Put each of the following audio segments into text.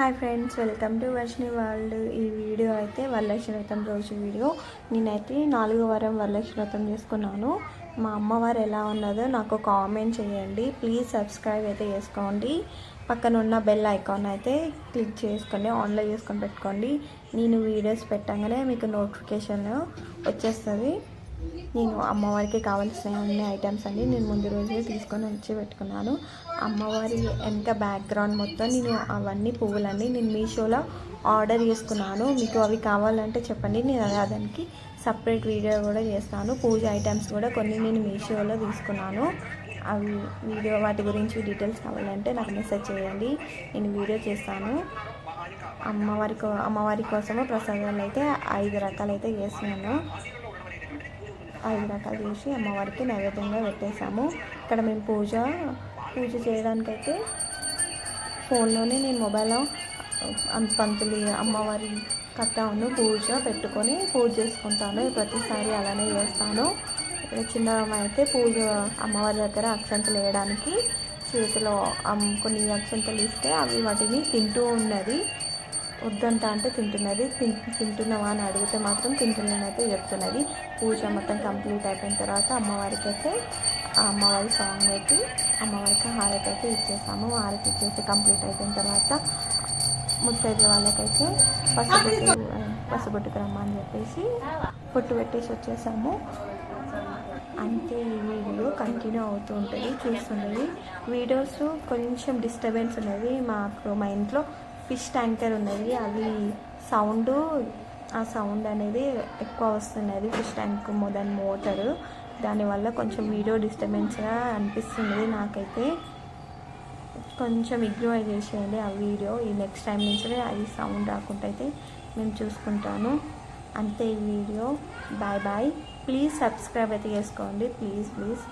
Hi friends welcome to Varshini world. ఈ video అయితే వరలక్ష్మి వ్రతం రోజు వీడియో. నేనైతే నాలుగో వారం వరలక్ష్మి వ్రతం చేసుకున్నాను. మా అమ్మవారు ఎలా ఉన్నదో నాకు కామెంట్ చేయండి. ప్లీజ్ సబ్స్క్రైబ్ అయితే చేసుకోండి. పక్కన ఉన్న బెల్ ఐకాన్ అయితే క్లిక్ చేసుకోండి ఆన్లో చేసుకొని పెట్టుకోండి. నేను వీడియోస్ పెట్టగానే మీకు నోటిఫికేషన్ వచ్చేస్తుంది. నేను అమ్మవారికి కావాల్సిన అన్ని ఐటమ్స్ అండి నేను ముందు రోజే తీసుకొని వచ్చి పెట్టుకున్నాను. అమ్మవారి వెనక బ్యాక్గ్రౌండ్ మొత్తం నేను అవన్నీ పువ్వులన్నీ నేను మీషోలో ఆర్డర్ చేసుకున్నాను. మీకు అవి కావాలంటే చెప్పండి. నేను అలా దానికి సపరేట్ వీడియో కూడా చేస్తాను. పూజ ఐటమ్స్ కూడా కొన్ని నేను మీషోలో తీసుకున్నాను. అవి వీడియో వాటి గురించి డీటెయిల్స్ కావాలంటే నాకు మెసేజ్ చేయండి. నేను వీడియో చేస్తాను. అమ్మవారి అమ్మవారి కోసము ప్రసాదాలు అయితే ఐదు రకాలు అయితే చేస్తున్నాను. ఐదు రకాలు చేసి అమ్మవారికి నైవేద్యంగా పెట్టేశాము. ఇక్కడ మేము పూజ పూజ చేయడానికైతే ఫోన్లోనే నేను మొబైల్లో పంతులు అమ్మవారి కట్టాను పూజ పెట్టుకొని పూజ చేసుకుంటాను. ప్రతిసారి అలానే చేస్తాను. చిన్న అయితే పూజ అమ్మవారి దగ్గర అక్షంతలు వేయడానికి చేతిలో కొన్ని అక్షంతలు ఇస్తే అవి వాటిని తింటూ ఉన్నది. వద్దంట అంటే తింటున్నది. తింటున్నావా అని అడిగితే మాత్రం తింటున్నానైతే చెప్తున్నది. పూజ మొత్తం కంప్లీట్ అయిపోయిన తర్వాత అమ్మవారికి అయితే ఆ అమ్మవారి సాంగ్ పెట్టి అమ్మవారికి హారతి అయితే ఇచ్చేసాము. హారతి ఇచ్చేసి కంప్లీట్ అయిపోయిన తర్వాత ముత్తైదు వాళ్ళకైతే పసుబొట్టు పసుపుట్టుకు రమ్మని చెప్పేసి పొట్టు పెట్టేసి వచ్చేసాము. అంతే ఈ వీడియో కంటిన్యూ అవుతూ ఉంటుంది చూస్తుండేది. వీడియోస్ కొంచెం డిస్టర్బెన్స్ ఉన్నది మాకు మా ఇంట్లో. ఫిష్ ట్యాంకర్ ఉన్నది. అది సౌండ్ ఆ సౌండ్ అనేది ఎక్కువ వస్తున్నది ఫిష్ ట్యాంక్ మోదన్ మోటరు. దానివల్ల కొంచెం వీడియో డిస్టర్బెన్స్గా అనిపిస్తున్నది నాకైతే. కొంచెం ఇగ్నోర్ చేసేయండి ఆ వీడియో. ఈ నెక్స్ట్ టైం నుంచి అది సౌండ్ రాకుండా అయితే నేను చూసుకుంటాను. అంతే ఈ video. Bye bye. Please subscribe అయితే చేసుకోండి. Please please.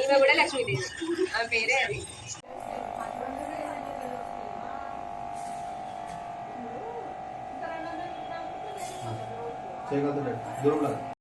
ఈమె కూడా లక్ష్మీదేవి ఆ పేరే అది చేయగలుగుతాడు. దూరంలో.